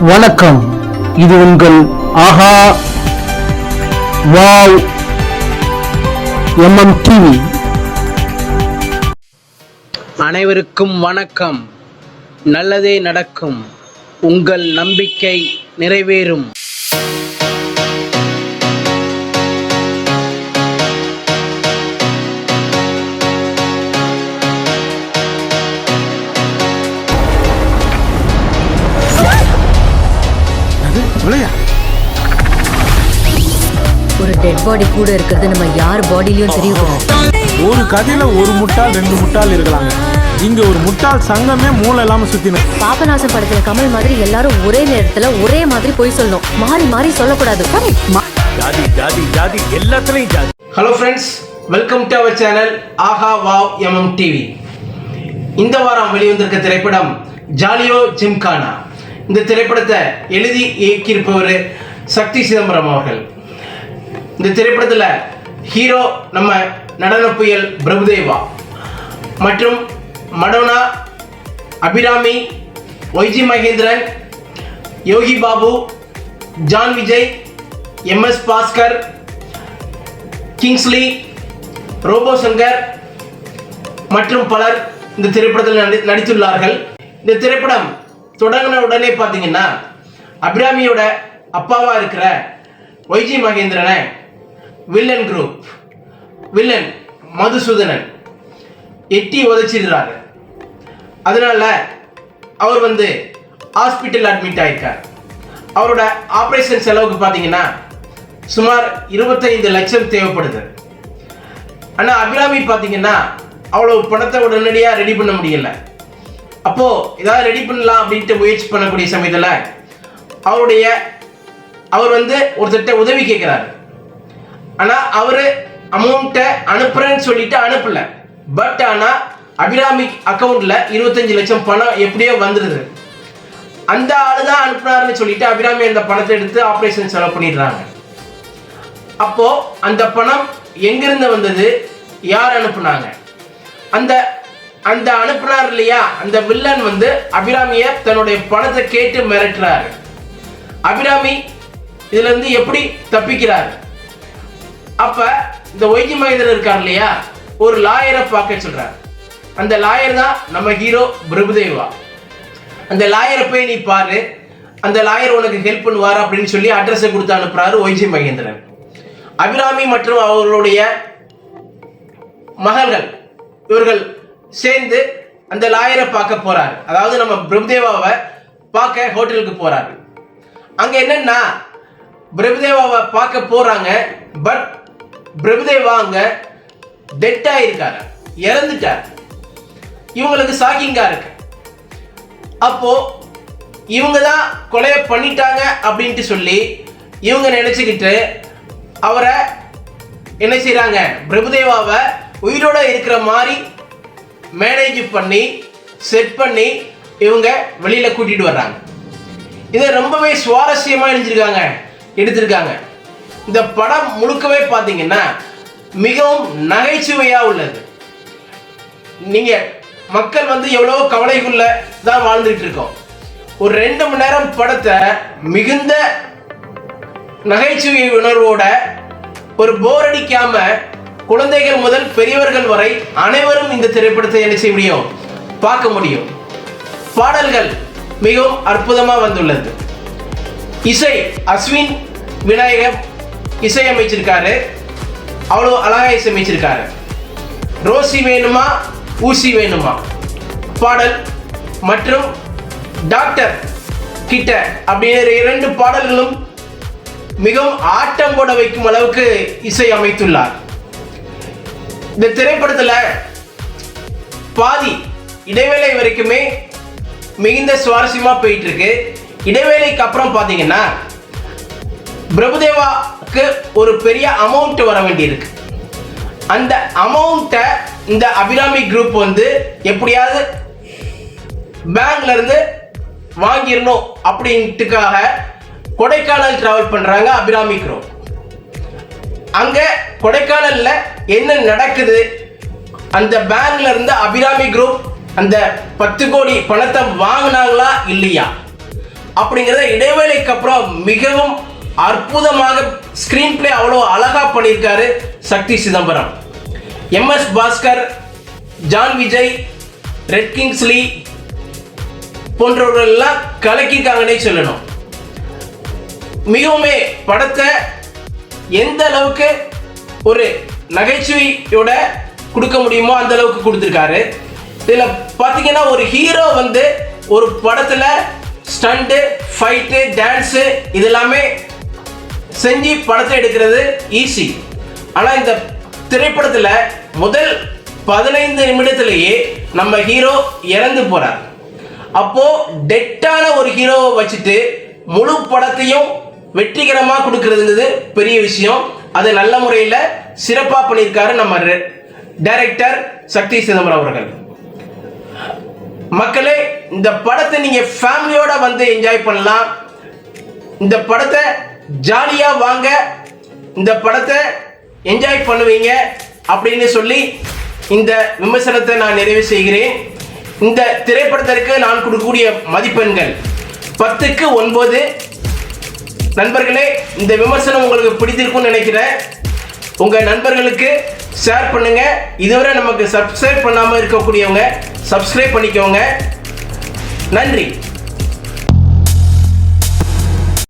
வணக்கம். இது உங்கள் ஆஹா வாவ் எம்எம் டிவி அனைவருக்கும் வணக்கம். நல்லதே நடக்கும். உங்கள் நம்பிக்கை நிறைவேறும். பாடி கூட இருக்கிறது நம்ம யார் பாடியிலயும் தெரியக்கூடாது ஒரு கதையில ஒரு முட்டாள் ரெண்டு முட்டாள் இருக்கலாங்க. இங்க ஒரு முட்டாள் சங்கமே மூளை இல்லாம சுத்தின. பாபநாசம் படத்துல கமல் மாதிரி எல்லாரும் ஒரே நேரத்துல ஒரே மாதிரி போய் சொல்லணும். மாறி மாறி சொல்லக்கூடாது. ஜாதி ஜாதி ஜாதி எல்லாத்துலயும் ஜாதி. Hello friends welcome to our channel Aha wow MM TV இந்த வாரம் வெளிவந்திருக்க திரைப்படம் ஜாலியோ ஜிம்கானா இந்த திரைப்படத்தை எழுதி இயக்கியிருப்பவர் சக்தி சிதம்பரம் அவர்கள். இந்த திரைப்படத்தில் ஹீரோ நம்ம நடன புயல் பிரபுதேவா மற்றும் Madonna Abhirami Y G Mahendran Yogi Babu John Vijay M S Bhaskar Kingsley Robo Shankar மற்றும் பலர் இந்த திரைப்படத்தில் நடி நடித்துள்ளார்கள். இந்த திரைப்படம் தொடங்கின உடனே பார்த்தீங்கன்னா அபிராமியோட அப்பாவாக இருக்கிற ஒய்ஜி மகேந்திரனை வில்லன் குரூப் வில்லன் மதுசூதனன். எட்டி உதைச்சிடுறாரு. அதனால அவர் வந்து ஹாஸ்பிட்டல் அட்மிட் ஆயிருக்கார் அவரோட ஆப்ரேஷன் செலவுக்கு பார்த்தீங்கன்னா சுமார் இருபத்தைந்து லட்சம் தேவைப்படுது. ஆனால் அபிராமி பார்த்தீங்கன்னா அவ்வளோ பணத்தை உடனடியாக ரெடி பண்ண முடியல. அப்போது ஏதாவது ரெடி பண்ணலாம் அப்படின்ட்டு முயற்சி பண்ணக்கூடிய சமயத்தில் அவருடைய அவர் வந்து ஒருத்தர்கிட்ட உதவி கேட்குறாரு ஆனால் அவர் அமௌண்ட்டை அனுப்புறேன்னு சொல்லிட்டு அனுப்பல. பட் ஆனால் அபிராமி அக்கௌண்ட்டில் இருபத்தஞ்சு லட்சம் பணம் எப்படியோ வந்துடுது அந்த ஆளு தான் அனுப்புனாருன்னு சொல்லிட்டு அபிராமி அந்த பணத்தை எடுத்து ஆப்ரேஷன் செலவு பண்ணிடுறாங்க. அப்போ அந்த பணம் எங்கிருந்து வந்தது? யார் அனுப்புனாங்க? அந்த அந்த அனுப்புனார் இல்லையா? அந்த வில்லன் வந்து அபிராமிய தன்னுடைய பணத்தை கேட்டு மிரட்டுறாரு. அபிராமி இதுல இருந்து எப்படி தப்பிக்கிறார்? அப்ப இந்த ஒய்கி மகேந்திரன் இருக்கார் இல்லையா? ஒரு லாயரை பார்க்க சொல்றார். அந்த லாயர் தான் நம்ம ஹீரோ பிரபுதேவா. அந்த லாயரை போய் நீ பாரு. அந்த லாயர் உனக்கு ஹெல்ப் பண்ணுவார் அப்படின்னு சொல்லி அட்ரஸை கொடுத்து அனுப்புறாரு ஒய்ஜி மகேந்திரன். அபிராமி மற்றும் அவர்களுடைய மகள்கள் இவர்கள் சேர்ந்து அந்த லாயரை பார்க்க போறாரு. அதாவது நம்ம பிரபுதேவாவை பார்க்க ஹோட்டலுக்கு போறாரு. அங்க என்னன்னா பிரபுதேவாவை பார்க்க போறாங்க பட் பிரபுதேவா அங்க டெட் ஆயிருக்காரு இறந்துட்டார். இவங்களுக்கு ஷாக்கிங்கா இருக்கு. அப்போ இவங்க தான் கொலையை பண்ணிட்டாங்க அப்படின்ட்டு சொல்லி இவங்க நினைச்சுக்கிட்டு அவரை என்ன செய்கிறாங்க பிரபுதேவாவை உயிரோட இருக்கிற மாதிரி மேனேஜ் பண்ணி செட் பண்ணி இவங்க வெளியில் கூட்டிகிட்டு வர்றாங்க. இதை ரொம்பவே சுவாரஸ்யமாக எழுதியிருக்காங்க எடுத்திருக்காங்க. இந்த படம் முழுக்கவே பார்த்தீங்கன்னா மிகவும் நகைச்சுவையா உள்ளது. நீங்க மக்கள் வந்து எவ்வளவு கவலைக்குள்ள தான் வாழ்ந்துட்டு இருக்கோம். ஒரு ரெண்டு மணி நேரம் படத்தை மிகுந்த நகைச்சுவை உணர்வோட ஒரு போர் அடிக்காம குழந்தைகள் முதல் பெரியவர்கள் வரை அனைவரும் இந்த திரைப்படத்தை என்ன செய்ய முடியும்? பார்க்க முடியும். பாடல்கள் மிகவும் அற்புதமா வந்துள்ளது. இசை அஸ்வின் விநாயகர் இசையமைச்சிருக்காரு. அவ்வளோ அழகா இசையமைச்சிருக்காரு. ரோசி வேணுமா? ஊசி வேணுமா? பாடல் மற்றும் டாக்டர் கிட்ட அப்படிங்கிற இரண்டு பாடல்களும் மிகவும் ஆட்டம் போட வைக்கும் அளவுக்கு இசை அமைத்துள்ளார். இந்த திரைப்படத்துல பாதி இடைவேளை வரைக்குமே மிகுந்த சுவாரஸ்யமா போயிட்டு இருக்கு. இடைவேளைக்கு அப்புறம் பாத்தீங்கன்னா பிரபுதேவாக்கு ஒரு பெரிய அமௌண்ட் வர வேண்டியிருக்கு. அந்த அமௌண்ட்டை இந்த அபிராமி குரூப் வந்து எப்படியாவது பேங்க்ல இருந்து வாங்கிடணும் அப்படின்ட்டுக்காக கொடைக்கானல் டிராவல் பண்றாங்க அபிராமி குரூப் அங்க கொடைக்கானல்ல என்ன நடக்குது? அந்த பேங்க்ல இருந்து அபிராமி குரூப் அந்த பத்து கோடி பணத்தை வாங்கினாங்களா இல்லையா? அப்படிங்கிறத இடைவேளைக்கு அப்புறம் மிகவும் அற்புதமாக ஸ்க்ரீன் பிளே அவ்வளோ அழகா பண்ணியிருக்காரு Shakti Chidambaram. M S Bhaskar John Vijay Red Kingsley போன்றவர்கள் எல்லாம் கலக்கியிருக்காங்கன்னே சொல்லணும். மிகவுமே படத்தை எந்த அளவுக்கு ஒரு நகைச்சுவையோட கொடுக்க முடியுமோ அந்த அளவுக்கு கொடுத்துருக்காரு. இதில் பார்த்தீங்கன்னா ஒரு ஹீரோ வந்து ஒரு படத்தில் ஸ்டண்ட்டு ஃபைட்டு டான்ஸு இதெல்லாமே செஞ்சு படத்தை எடுக்கிறது ஈஸி ஆனால் இந்த திரைப்படத்தில் முதல் பதினைந்து நிமிடத்திலேயே நம்ம ஹீரோ இறந்து போகிறார் அப்போ டெட்டான ஒரு ஹீரோவை வச்சுட்டு முழு படத்தையும் வெற்றிகரமாக கொடுக்கறதுங்கிறது பெரிய விஷயம். அது நல்ல முறையில் சிறப்பாக பண்ணியிருக்காரு நம்ம டைரக்டர் சக்தி சிதம்பரம் அவர்கள். மக்களே இந்த படத்தை நீங்கள் ஃபேமிலியோட வந்து என்ஜாய் பண்ணலாம். இந்த படத்தை ஜாலியா வாங்க. இந்த படத்தை என்ஜாய் பண்ணுவீங்க அப்படின்னு சொல்லி இந்த விமர்சனத்தை நான் நிறைவு செய்கிறேன். இந்த திரைப்படத்திற்கு நான் கொடுக்கக்கூடிய மதிப்பெண்கள் பத்துக்கு ஒன்பது. நண்பர்களே இந்த விமர்சனம் உங்களுக்கு பிடித்திருக்கும்னு நினைக்கிறேன். உங்க நண்பர்களுக்கு ஷேர் பண்ணுங்க. இதுவரை நமக்கு சப்ஸ்கிரைப் பண்ணாமல் இருக்கக்கூடியவங்க சப்ஸ்கிரைப் பண்ணிக்கோங்க. நன்றி.